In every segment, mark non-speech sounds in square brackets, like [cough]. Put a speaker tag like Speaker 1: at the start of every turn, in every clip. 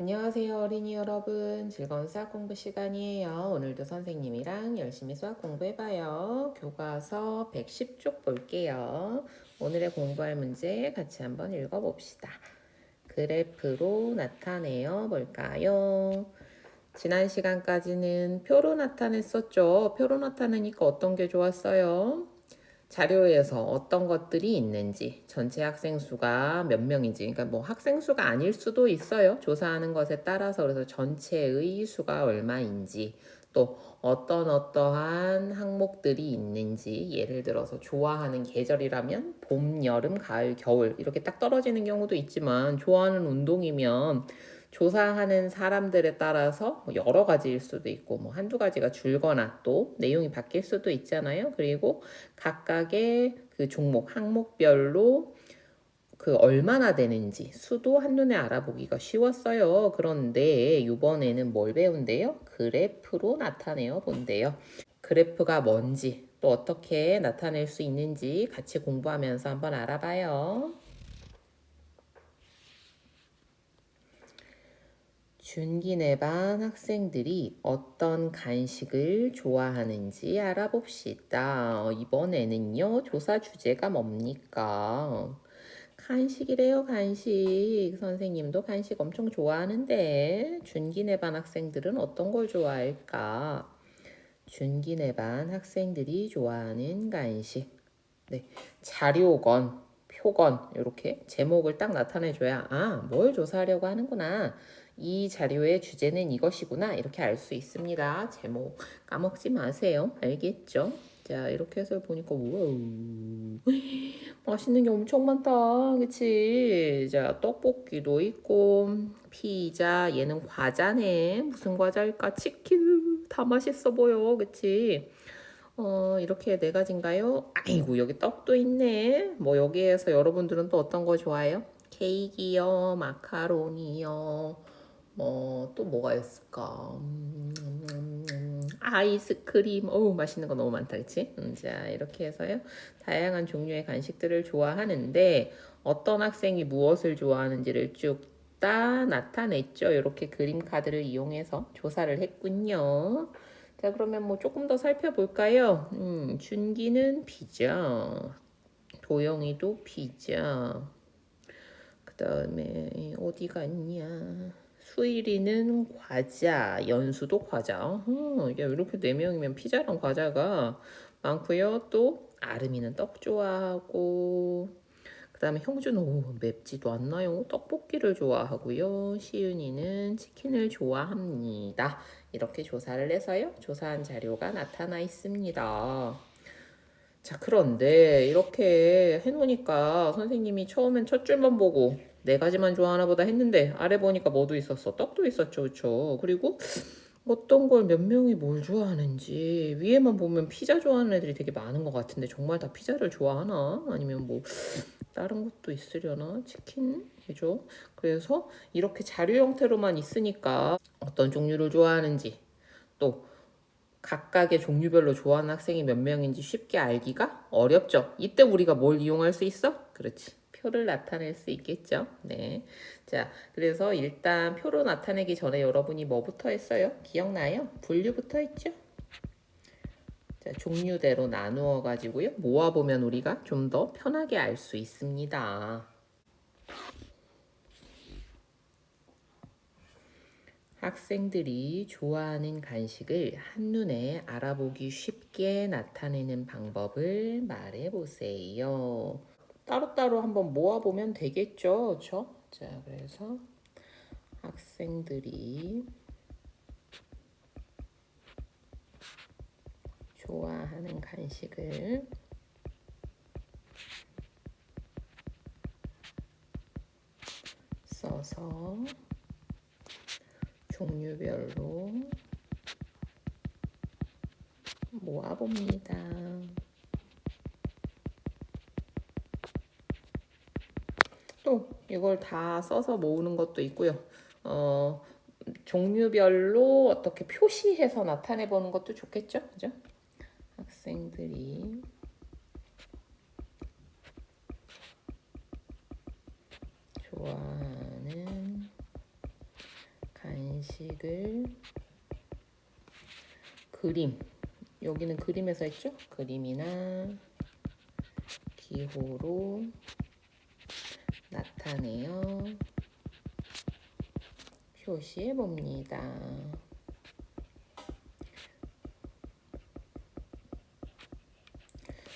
Speaker 1: 안녕하세요 어린이 여러분. 즐거운 수학 공부 시간이에요. 오늘도 선생님이랑 열심히 수학 공부해봐요. 교과서 110쪽 볼게요. 오늘의 공부할 문제 같이 한번 읽어봅시다. 그래프로 나타내어 볼까요? 지난 시간까지는 표로 나타냈었죠. 표로 나타내니까 어떤 게 좋았어요 자료에서 어떤 것들이 있는지, 전체 학생 수가 몇 명인지, 그러니까 뭐 학생 수가 아닐 수도 있어요. 조사하는 것에 따라서 그래서 전체의 수가 얼마인지, 또 어떤 어떠한 항목들이 있는지, 예를 들어서 좋아하는 계절이라면 봄, 여름, 가을, 겨울 이렇게 딱 떨어지는 경우도 있지만 좋아하는 운동이면 조사하는 사람들에 따라서 뭐 여러 가지일 수도 있고 뭐 한두 가지가 줄거나 또 내용이 바뀔 수도 있잖아요. 그리고 각각의 그 종목 항목별로 그 얼마나 되는지 수도 한눈에 알아보기가 쉬웠어요. 그런데 이번에는 뭘 배운대요? 그래프로 나타내어 본대요. 그래프가 뭔지 또 어떻게 나타낼 수 있는지 같이 공부하면서 한번 알아봐요. 준기내 반 학생들이 어떤 간식을 좋아하는지 알아봅시다. 이번에는요, 조사 주제가 뭡니까? 간식이래요, 간식. 선생님도 간식 엄청 좋아하는데, 준기내 반 학생들은 어떤 걸 좋아할까? 준기내 반 학생들이 좋아하는 간식. 네, 자료건, 표건, 이렇게 제목을 딱 나타내줘야, 아, 뭘 조사하려고 하는구나. 이 자료의 주제는 이것이구나 이렇게 알 수 있습니다. 제목 까먹지 마세요. 알겠죠? 자 이렇게 해서 보니까 우와 맛있는 게 엄청 많다. 그치? 자 떡볶이도 있고 피자 얘는 과자네. 무슨 과자일까? 치킨 다 맛있어 보여. 그치? 어, 이렇게 네 가지인가요? 아이고, 여기 떡도 있네. 뭐, 여기에서 여러분들은 또 어떤 거 좋아해요? 케이크요, 마카로니요, 뭐, 또 뭐가 있을까? 음, 아이스크림. 어우, 맛있는 거 너무 많다, 그치? 음, 자, 이렇게 해서요. 다양한 종류의 간식들을 좋아하는데, 어떤 학생이 무엇을 좋아하는지를 쭉 다 나타냈죠. 이렇게 그림 카드를 이용해서 조사를 했군요. 자, 그러면 뭐 조금 더 살펴볼까요? 음, 준기는 피자. 도영이도 피자. 그 다음에 어디가 있냐? 수일이는 과자, 연수도 과자. 어, 이게 이렇게 네 명이면 피자랑 과자가 많고요. 또 아름이는 떡 좋아하고 그 다음에 형주는 오, 맵지도 않나요? 떡볶이를 좋아하고요. 시윤이는 치킨을 좋아합니다. 이렇게 조사를 해서요. 조사한 자료가 나타나 있습니다. 자, 그런데 이렇게 해놓으니까 선생님이 처음엔 첫 줄만 보고 네 가지만 좋아하나 보다 했는데 아래 보니까 뭐도 있었어? 떡도 있었죠, 그쵸? 그리고 어떤 걸 몇 명이 뭘 좋아하는지 위에만 보면 피자 좋아하는 애들이 되게 많은 것 같은데 정말 다 피자를 좋아하나? 아니면 뭐 다른 것도 있으려나? 치킨? 해죠 그래서 이렇게 자료 형태로만 있으니까 어떤 종류를 좋아하는지 또 각각의 종류별로 좋아하는 학생이 몇 명인지 쉽게 알기가 어렵죠. 이때 우리가 뭘 이용할 수 있어? 그렇지. 표를 나타낼 수 있겠죠. 네. 자, 그래서 일단 표로 나타내기 전에 여러분이 뭐부터 했어요? 기억나요? 분류부터 했죠? 자, 종류대로 나누어 가지고요. 모아보면 우리가 좀 더 편하게 알 수 있습니다. 학생들이 좋아하는 간식을 한눈에 알아보기 쉽게 나타내는 방법을 말해 보세요. 따로따로 한번 모아보면 되겠죠. 그렇죠? 자, 그래서 학생들이 좋아하는 간식을 써서 종류별로 모아봅니다. 이걸 다 써서 모으는 것도 있고요. 어, 종류별로 어떻게 표시해서 나타내 보는 것도 좋겠죠? 그죠? 학생들이 좋아하는 간식을 그림 여기는 그림에서 했죠? 그림이나 기호로 나타내어 표시해 봅니다.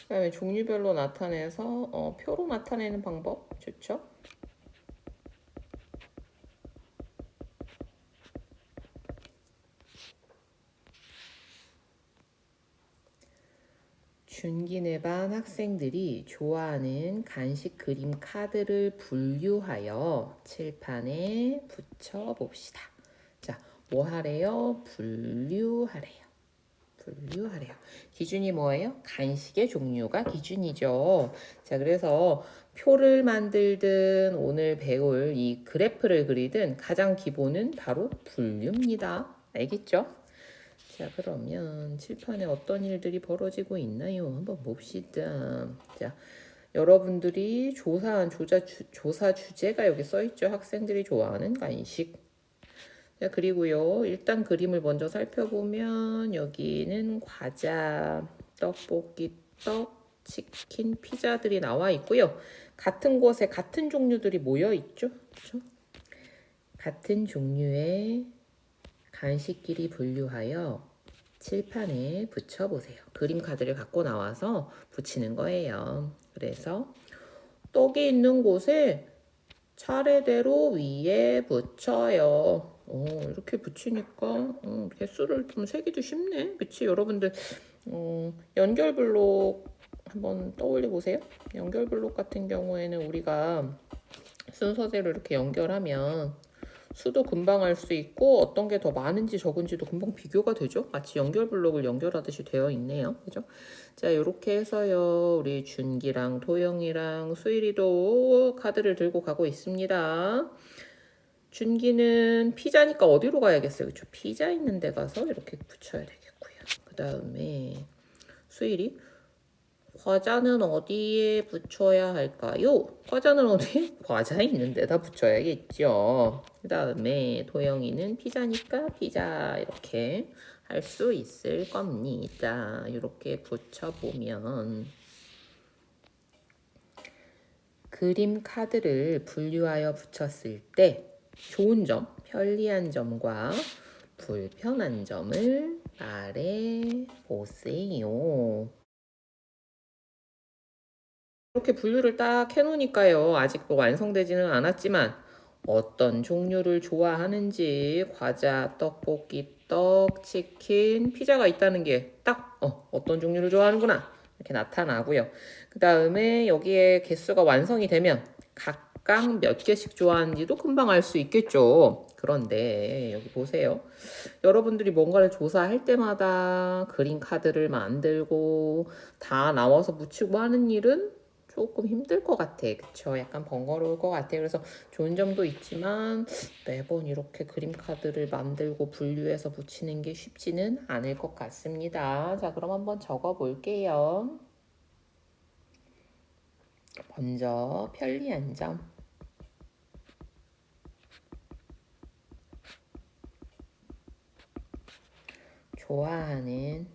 Speaker 1: 그 다음에 종류별로 나타내서 어, 표로 나타내는 방법 좋죠? 준기네 반 학생들이 좋아하는 간식 그림 카드를 분류하여 칠판에 붙여 봅시다. 자, 뭐 하래요? 분류하래요. 분류하래요. 기준이 뭐예요? 간식의 종류가 기준이죠. 자, 그래서 표를 만들든 오늘 배울 이 그래프를 그리든 가장 기본은 바로 분류입니다. 알겠죠? 자, 그러면 칠판에 어떤 일들이 벌어지고 있나요? 한번 봅시다. 자, 여러분들이 조사한 조사, 주, 조사 주제가 여기 써 있죠. 학생들이 좋아하는 간식. 자, 그리고요. 일단 그림을 먼저 살펴보면 여기는 과자, 떡볶이, 떡, 치킨, 피자들이 나와 있고요. 같은 곳에 같은 종류들이 모여 있죠. 그렇죠? 같은 종류의 간식끼리 분류하여 칠판에 붙여보세요. 그림 카드를 갖고 나와서 붙이는 거예요. 그래서 떡이 있는 곳에 차례대로 위에 붙여요. 어, 이렇게 붙이니까 어, 개수를 좀 세기도 쉽네. 그치? 여러분들 어, 연결 블록 한번 떠올려 보세요. 연결 블록 같은 경우에는 우리가 순서대로 이렇게 연결하면 수도 금방 알수 있고 어떤 게 더 많은지 적은지도 금방 비교가 되죠. 마치 연결 블록을 연결하듯이 되어 있네요. 그죠? 자, 이렇게 해서요. 우리 준기랑 도영이랑 수일이도 카드를 들고 가고 있습니다. 준기는 피자니까 어디로 가야겠어요? 그쵸? 피자 있는 데 가서 이렇게 붙여야 되겠고요. 그 다음에 수일이 과자는 어디에 붙여야 할까요? 과자는 어디? [laughs] 과자 있는 데다 붙여야겠죠. 그 다음에 도영이는 피자니까 피자 이렇게 할 수 있을 겁니다. 이렇게 붙여보면 그림 카드를 분류하여 붙였을 때 좋은 점, 편리한 점과 불편한 점을 말해 보세요. 이렇게 분류를 딱 해놓으니까요. 아직도 완성되지는 않았지만 어떤 종류를 좋아하는지 과자, 떡볶이, 떡, 치킨, 피자가 있다는 게딱 어, 어떤 종류를 좋아하는구나 이렇게 나타나고요. 그 다음에 여기에 개수가 완성이 되면 각각 몇 개씩 좋아하는지도 금방 알 수 있겠죠. 그런데 여기 보세요. 여러분들이 뭔가를 조사할 때마다 그림 카드를 만들고 다 나와서 붙이고 하는 일은 조금 힘들 것 같아. 그쵸? 약간 번거로울 것 같아. 그래서 좋은 점도 있지만 매번 이렇게 그림 카드를 만들고 분류해서 붙이는 게 쉽지는 않을 것 같습니다. 자, 그럼 한번 적어 볼게요. 먼저 편리한 점. 좋아하는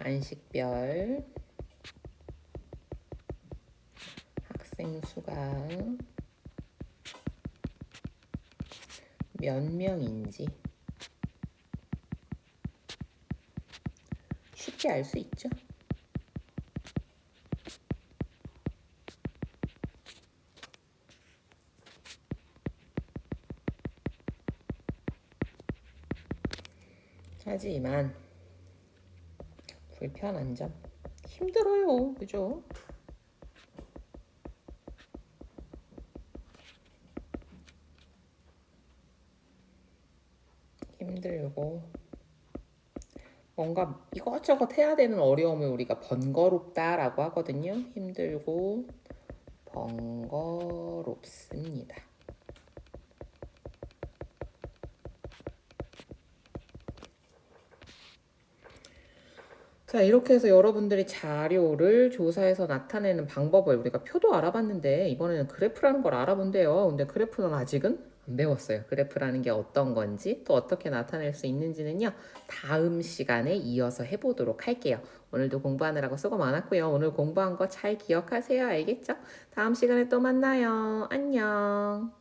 Speaker 1: 간식별 학생 수가 몇 명인지 쉽게 알 수 있죠? 하지만 불편한 점 힘들어요. 그죠? 힘들고. 뭔가 이것저것 해야 되는 어려움을 우리가 번거롭다라고 하거든요. 힘들고 번거롭습니다 자, 이렇게 해서 여러분들이 자료를 조사해서 나타내는 방법을 우리가 표도 알아봤는데 이번에는 그래프라는 걸 알아본대요. 근데 그래프는 아직은 안 배웠어요. 그래프라는 게 어떤 건지 또 어떻게 나타낼 수 있는지는요. 다음 시간에 이어서 해보도록 할게요. 오늘도 공부하느라고 수고 많았고요. 오늘 공부한 거 잘 기억하세요. 알겠죠? 다음 시간에 또 만나요. 안녕.